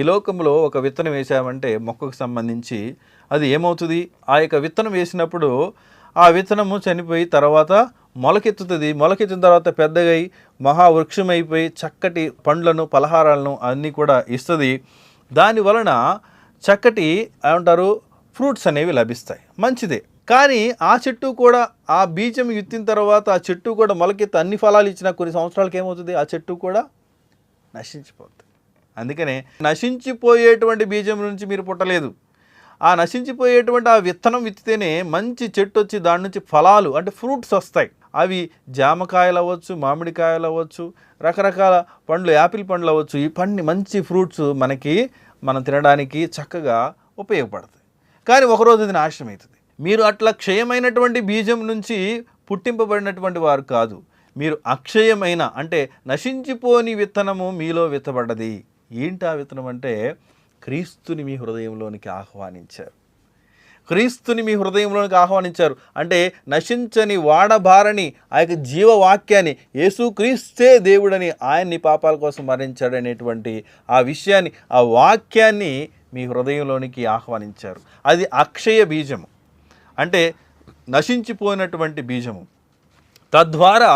ఈ లోకంలో ఒక విత్తనం వేసామంటే మొక్కకు సంబంధించి అది ఏమవుతుంది? ఆ యొక్క విత్తనం వేసినప్పుడు ఆ విత్తనము చనిపోయి తర్వాత మొలకెత్తుతుంది. మొలకెత్తిన తర్వాత పెద్దగై మహావృక్షం అయిపోయి చక్కటి పండ్లను పలహారాలను అన్నీ కూడా ఇస్తుంది. దాని వలన చక్కటి ఏమంటారు? ఫ్రూట్స్ అనేవి లభిస్తాయి. మంచిదే. కానీ ఆ చెట్టు కూడా ఆ బీజం ఎత్తిన తర్వాత ఆ చెట్టు కూడా మొలకెత్తి అన్ని ఫలాలు ఇచ్చిన కొన్ని సంవత్సరాలకి ఏమవుతుంది ఆ చెట్టు కూడా నశించిపోతుంది. అందుకనే నశించిపోయేటువంటి బీజం నుంచి మీరు పుట్టలేదు. ఆ నశించిపోయేటువంటి ఆ విత్తనం విత్తితేనే మంచి చెట్టు వచ్చి దాని నుంచి ఫలాలు అంటే ఫ్రూట్స్ వస్తాయి. అవి జామకాయలు అవ్వచ్చు మామిడికాయలు అవ్వచ్చు రకరకాల పండ్లు యాపిల్ పండ్లు అవ్వచ్చు. ఈ పండ్ని మంచి ఫ్రూట్స్ మనకి మనం తినడానికి చక్కగా ఉపయోగపడతాయి. కానీ ఒకరోజు ఇది నాశనం అవుతుంది. మీరు అట్లా క్షయమైనటువంటి బీజం నుంచి పుట్టింపబడినటువంటి వారు కాదు. మీరు అక్షయమైన అంటే నశించిపోని విత్తనము మీలో విత్తబడ్డది. ఏంటి ఆ విత్తనం అంటే క్రీస్తుని మీ హృదయంలోనికి ఆహ్వానించారు. క్రీస్తుని మీ హృదయంలోనికి ఆహ్వానించారు. అంటే నశించని వాడబారని ఆ యొక్క జీవవాక్యాన్ని యేసు క్రీస్తే దేవుడని ఆయన్ని పాపాల కోసం మరణించాడు అనేటువంటి ఆ విషయాన్ని ఆ వాక్యాన్ని మీ హృదయంలోనికి ఆహ్వానించారు. అది అక్షయ బీజము. అంటే నశించిపోయినటువంటి బీజము. తద్వారా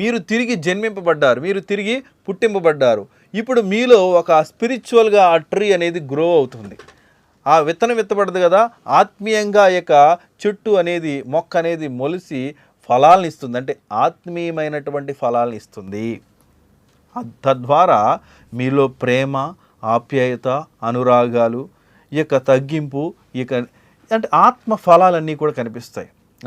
మీరు తిరిగి జన్మింపబడ్డారు మీరు తిరిగి పుట్టింపబడ్డారు. ఇప్పుడు మీలో ఒక స్పిరిచువల్గా ఆ ట్రీ అనేది గ్రో అవుతుంది. ఆ విత్తనం విత్తబడదు కదా ఆత్మీయంగా యొక్క చెట్టు అనేది మొక్క అనేది మొలిసి ఫలాలను ఇస్తుంది. అంటే ఆత్మీయమైనటువంటి ఫలాలను ఇస్తుంది. తద్వారా మీలో ప్రేమ ఆప్యాయత అనురాగాలు ఈ యొక్క తగ్గింపు ఈ యొక్క అంటే ఆత్మ ఫలాలన్నీ కూడా కనిపిస్తాయి.